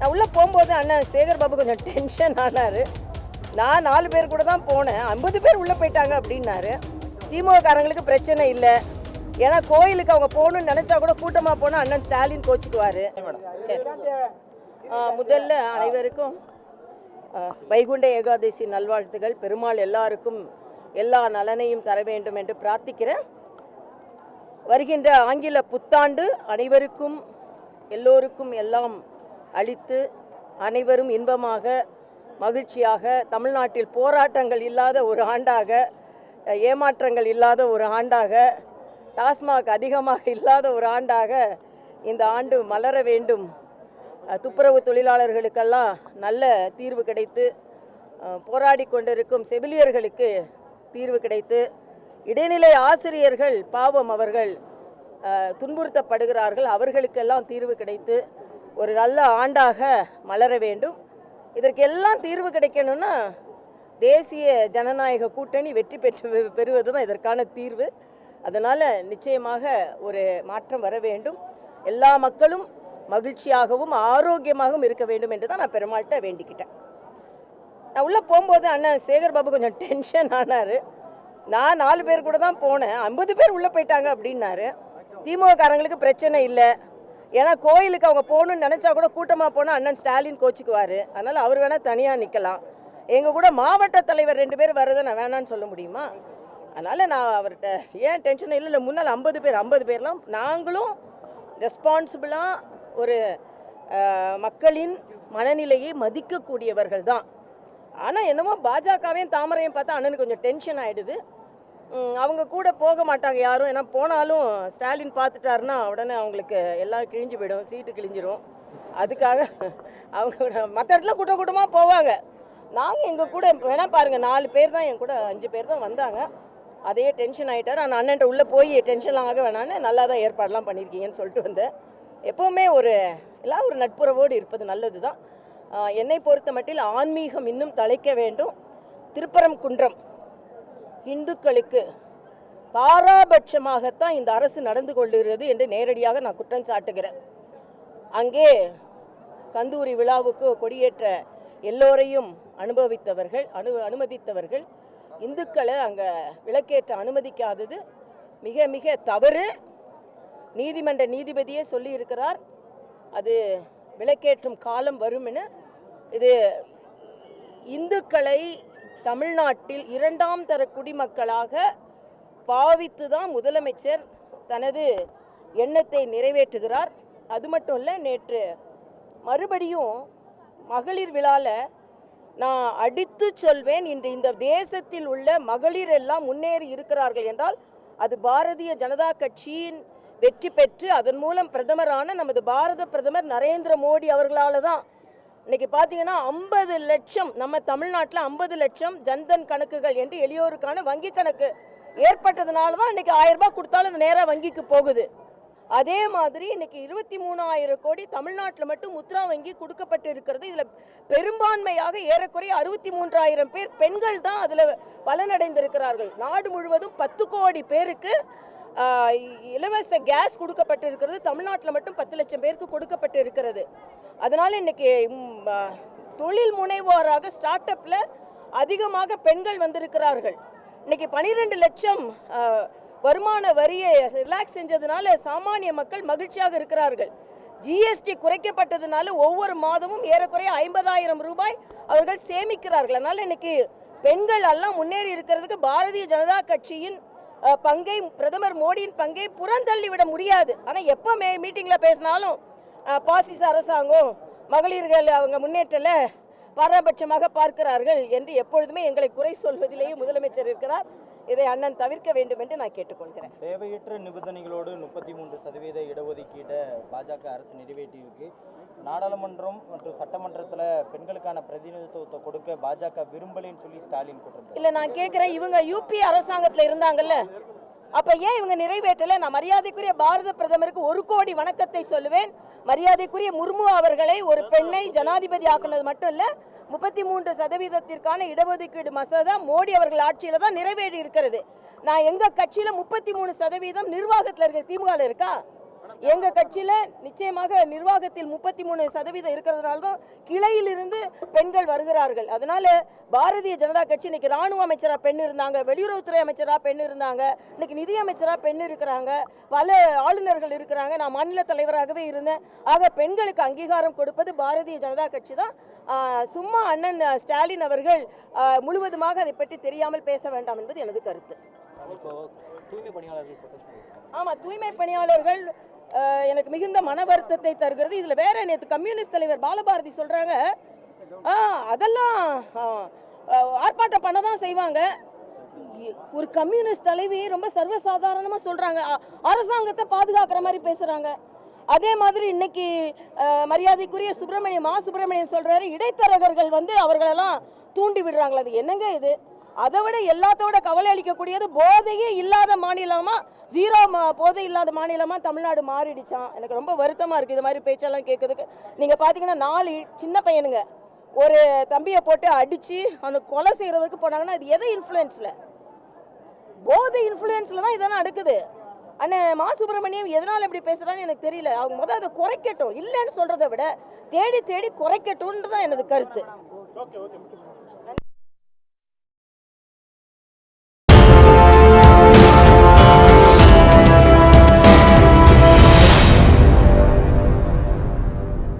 நான் உள்ளே போகும்போது அண்ணன் சேகர் பாபு கொஞ்சம் டென்ஷன் ஆனார். நான் நாலு பேர் கூட தான் போனேன். ஐம்பது பேர் உள்ளே போயிட்டாங்க அப்படின்னாரு. திமுககாரங்களுக்கு பிரச்சனை இல்லை. ஏன்னா கோயிலுக்கு அவங்க போகணும்னு நினச்சா கூட கூட்டமாக போனால் அண்ணன் ஸ்டாலின் கோச்சிக்குவார். முதல்ல அனைவருக்கும் வைகுண்ட ஏகாதசி நல்வாழ்த்துகள். பெருமாள் எல்லாருக்கும் எல்லா நலனையும் தர வேண்டும் என்று பிரார்த்திக்கிறேன். வருகின்ற ஆங்கில புத்தாண்டு அனைவருக்கும் எல்லோருக்கும் எல்லாம் அளித்து அனைவரும் இன்பமாக மகிழ்ச்சியாக தமிழ்நாட்டில் போராட்டங்கள் இல்லாத ஒரு ஆண்டாக ஏமாற்றங்கள் இல்லாத ஒரு ஆண்டாக டாஸ்மாக் அதிகமாக இல்லாத ஒரு ஆண்டாக இந்த ஆண்டு மலர வேண்டும். துப்புரவு தொழிலாளர்களுக்கெல்லாம் நல்ல தீர்வு கிடைத்து போராடி கொண்டிருக்கும் செவிலியர்களுக்கு தீர்வு கிடைத்து இடைநிலை ஆசிரியர்கள் பாவம் அவர்கள் துன்புறுத்தப்படுகிறார்கள் அவர்களுக்கெல்லாம் தீர்வு கிடைத்து ஒரு நல்ல ஆண்டாக மலர வேண்டும். இதற்கெல்லாம் தீர்வு கிடைக்கணும்னா தேசிய ஜனநாயக கூட்டணி வெற்றி பெற்று பெறுவது தான் இதற்கான தீர்வு. அதனால் நிச்சயமாக ஒரு மாற்றம் வர வேண்டும். எல்லா மக்களும் மகிழ்ச்சியாகவும் ஆரோக்கியமாகவும் இருக்க வேண்டும் என்று தான் நான் பெருமாள்கிட்ட வேண்டிக்கிட்டேன். நான் உள்ளே போகும்போது அண்ணன் சேகர் பாபு கொஞ்சம் டென்ஷன் ஆனார். நான் நாலு பேர் கூட தான் போனேன். ஐம்பது பேர் உள்ளே போயிட்டாங்க அப்படின்னாரு. திமுககாரங்களுக்கு பிரச்சனை இல்லை. ஏன்னா கோயிலுக்கு அவங்க போகணும்னு நினச்சா கூட கூட்டமாக போனால் அண்ணன் ஸ்டாலின் கோச்சிக்குவார். அதனால் அவர் வேணால் தனியாக நிற்கலாம் எங்கள் கூட மாவட்ட தலைவர் ரெண்டு பேர் வர்றதை நான் வேணான்னு சொல்ல முடியுமா? அதனால் நான் அவர்கிட்ட ஏன் டென்ஷன் இல்லை இல்லை முன்னால் ஐம்பது பேர் ஐம்பது பேர்லாம் நாங்களும் ரெஸ்பான்சிபிளாக ஒரு மக்களின் மனநிலையை மதிக்கக்கூடியவர்கள் தான். ஆனால் என்னமோ பாஜகவையும் தாமரையும் பார்த்தா அண்ணனுக்கு கொஞ்சம் டென்ஷன் ஆகிடுது அவங்க கூட போக மாட்டாங்க யாரும். ஏன்னா போனாலும் ஸ்டாலின் பார்த்துட்டாருன்னா உடனே அவங்களுக்கு எல்லாம் கிழிஞ்சு போயிடும் சீட்டு கிழிஞ்சிரும். அதுக்காக அவங்க மற்ற இடத்துல கூட்ட கூட்டமாக போவாங்க. நாங்கள் எங்கள் கூட வேணா பாருங்கள் நாலு பேர் தான் என் கூட அஞ்சு பேர் தான் வந்தாங்க. அதே டென்ஷன் ஆகிட்டார் ஆனால் அண்ணன்ட்ட உள்ளே போய் டென்ஷன்லாம் ஆக வேணான்னு நல்லா தான் ஏற்பாடெலாம் பண்ணியிருக்கீங்கன்னு சொல்லிட்டு வந்தேன். எப்போவுமே ஒரு எல்லாம் ஒரு நட்புறவோடு இருப்பது நல்லது தான் என்னை பொறுத்த மட்டில் ஆன்மீகம் இன்னும் தலைக்க வேண்டும். திருப்பரம் குன்றம் இந்துக்களுக்கு பாராபட்சமாகத்தான் இந்த அரசு நடந்து கொள்கிறது என்று நேரடியாக நான் குற்றம் சாட்டுகிறேன். அங்கே கந்தூரி விழாவுக்கு கொடியேற்ற எல்லோரையும் அனுபவித்தவர்கள் அனு அனுமதித்தவர்கள் இந்துக்களை அங்கே விளக்கேற்ற அனுமதிக்காதது மிக மிக தவறு. நீதிமன்ற நீதிபதியே சொல்லியிருக்கிறார் அது விளக்கேற்றும் காலம் வரும்னு. இது இந்துக்களை தமிழ்நாட்டில் இரண்டாம் தர குடிமக்களாக பாவித்து தான் முதலமைச்சர் தனது எண்ணத்தை நிறைவேற்றுகிறார். அது மட்டும் இல்லை நேற்று மறுபடியும் மகளிர் விழாவில் நான் அடித்து சொல்வேன் இன்று இந்த தேசத்தில் உள்ள மகளிர் எல்லாம் முன்னேறி இருக்கிறார்கள் என்றால் அது பாரதிய ஜனதா கட்சியின் வெற்றி பெற்று அதன் மூலம் பிரதமரான நமது பாரத பிரதமர் நரேந்திர மோடி அவர்களால் தான் இன்னைக்கு பார்த்தீங்கன்னா ஐம்பது லட்சம் நம்ம தமிழ்நாட்டில் ஐம்பது லட்சம் ஜன்தன் கணக்குகள் என்று எளியோருக்கான வங்கி கணக்கு ஏற்பட்டதுனால தான் இன்னைக்கு ஆயிரம் ரூபாய் கொடுத்தாலும் அது நேராக வங்கிக்கு போகுது. அதே மாதிரி இன்னைக்கு இருபத்தி மூணாயிரம் கோடி தமிழ்நாட்டில் மட்டும் முத்ரா வங்கி கொடுக்கப்பட்டு இருக்கிறது இதில் பெரும்பான்மையாக ஏறக்குறைய அறுபத்தி மூன்றாயிரம் பேர் பெண்கள் தான் அதில் பலனடைந்திருக்கிறார்கள். நாடு முழுவதும் பத்து கோடி பேருக்கு இலவச கேஸ் கொடுக்கப்பட்டிருக்கிறது. தமிழ்நாட்டில் மட்டும் பத்து லட்சம் பேருக்கு கொடுக்கப்பட்டு இருக்கிறது அதனால் இன்னைக்கு தொழில் முனைவோராக ஸ்டார்ட் அப்பில் அதிகமாக பெண்கள் வந்திருக்கிறார்கள். இன்னைக்கு பனிரெண்டு லட்சம் வருமான வரியை ரிலாக்ஸ் செஞ்சதுனால சாமானிய மக்கள் மகிழ்ச்சியாக இருக்கிறார்கள். ஜிஎஸ்டி குறைக்கப்பட்டதுனால ஒவ்வொரு மாதமும் ஏறக்குறைய ஐம்பதாயிரம் ரூபாய் அவர்கள் சேமிக்கிறார்கள். அதனால் இன்னைக்கு பெண்கள் எல்லாம் முன்னேறி இருக்கிறதுக்கு பாரதிய ஜனதா கட்சியின் பங்கை பிரதமர் மோடியின் பங்கை புறந்தள்ளி விட முடியாது. ஆனால் எப்போ மே மீட்டிங்கில் பேசினாலும் அஹ், பாசிச அரசாங்கம் மகளிர்கள் அவங்க முன்னேற்றல பாரபட்சமாக பார்க்கிறார்கள் என்று எப்பொழுதுமே எங்களை குறை சொல்வதிலேயே முதலமைச்சர் இருக்கிறார். இதை அண்ணன் தவிர்க்க வேண்டும் என்று நான் கேட்டுக்கொள்கிறேன். தேவையற்ற நிபந்தனைகளோடு முப்பத்தி மூன்று சதவீத இடஒதுக்கீடை பாஜக அரசு நிறைவேற்றியிருக்கு. நாடாளுமன்றம் மற்றும் சட்டமன்றத்தில் பெண்களுக்கான பிரதிநிதித்துவத்தை கொடுக்க பாஜக விரும்பலைன்னு சொல்லி ஸ்டாலின் குற்றம் இல்ல நான் கேக்குறேன் இவங்க யூபி அரசாங்கத்துல இருந்தாங்கல்ல? அப்ப ஏன் இவங்க நிறைவேற்றல? நான் மரியாதைக்குரிய பாரத பிரதமருக்கு ஒரு கோடி வணக்கத்தை சொல்லுவேன். மரியாதைக்குரிய முர்மு அவர்களை ஒரு பெண்ணை ஜனாதிபதி ஆக்குனது மட்டும் இல்ல முப்பத்தி மூன்று சதவீதத்திற்கான இடஒதுக்கீடு மசோதா மோடி அவர்கள் ஆட்சியில தான் நிறைவேறி இருக்கிறது. நான் எங்க கட்சியில முப்பத்தி மூணு சதவீதம் நிர்வாகத்துல இருக்க திமுக இருக்கா? எங்க கட்சியில நிச்சயமாக நிர்வாகத்தில் முப்பத்தி மூணு சதவீதம் இருக்கிறதுனால தான் கிளையிலிருந்து பெண்கள் வருகிறார்கள். அதனால பாரதிய ஜனதா கட்சி இன்னைக்கு ராணுவ அமைச்சரா பெண் இருந்தாங்க வெளியுறவுத்துறை அமைச்சரா பெண் இருந்தாங்க இன்னைக்கு நிதி அமைச்சரா பெண் இருக்கிறாங்க பல ஆளுநர்கள் இருக்கிறாங்க. நான் மாநில தலைவராகவே இருந்தேன். ஆக பெண்களுக்கு அங்கீகாரம் கொடுப்பது பாரதிய ஜனதா கட்சி தான். சும்மா அண்ணன் ஸ்டாலின் அவர்கள் முழுவதுமாக அதை பற்றி தெரியாமல் பேச வேண்டாம் என்பது எனது கருத்து. இப்போ தூய்மை பணியாளர்கள் எனக்கு மிகுந்த மன வருத்தத்தை தருகிறது. இதில் வேற நேற்று கம்யூனிஸ்ட் தலைவர் பாலபாரதி சொல்கிறாங்க அதெல்லாம் ஆர்ப்பாட்டம் பண்ண தான் செய்வாங்க ஒரு கம்யூனிஸ்ட் தலைவி ரொம்ப சர்வசாதாரணமாக சொல்கிறாங்க அரசாங்கத்தை பாதுகாக்கிற மாதிரி பேசுகிறாங்க அதே மாதிரி இன்னைக்கு மரியாதைக்குரிய சுப்பிரமணியம் மா சுப்பிரமணியம் சொல்கிறாரு இடைத்தரகர்கள் வந்து அவர்களெல்லாம் தூண்டி விடுறாங்களா அது என்னங்க இது? அதை விட எல்லாத்தோட கவலை அளிக்கக்கூடியது போதையே இல்லாத மாநிலமாக ஜீரோ மா போதை இல்லாத மாநிலமாக தமிழ்நாடு மாறிடுச்சான் எனக்கு ரொம்ப வருத்தமாக இருக்குது இது மாதிரி பேச்செல்லாம் கேட்கறதுக்கு. நீங்கள் பார்த்தீங்கன்னா நாலு சின்ன பையனுங்க. ஒரு தம்பியை போட்டு அடித்து அவனை கொலை செய்கிறவருக்கு போனாங்கன்னா அது எதை இன்ஃப்ளூயன்ஸில் போதை இன்ஃப்ளூயன்ஸில் தான் இதெல்லாம் நடக்குது. ஆனால் மா சுப்பிரமணியம் எதனால் இப்படி பேசுறான்னு எனக்கு தெரியல. அவங்க முதல் அதை குறைக்கட்டும். இல்லைன்னு சொல்கிறத விட தேடி தேடி குறைக்கட்டும்ன்றது தான் எனது கருத்து. Okay okay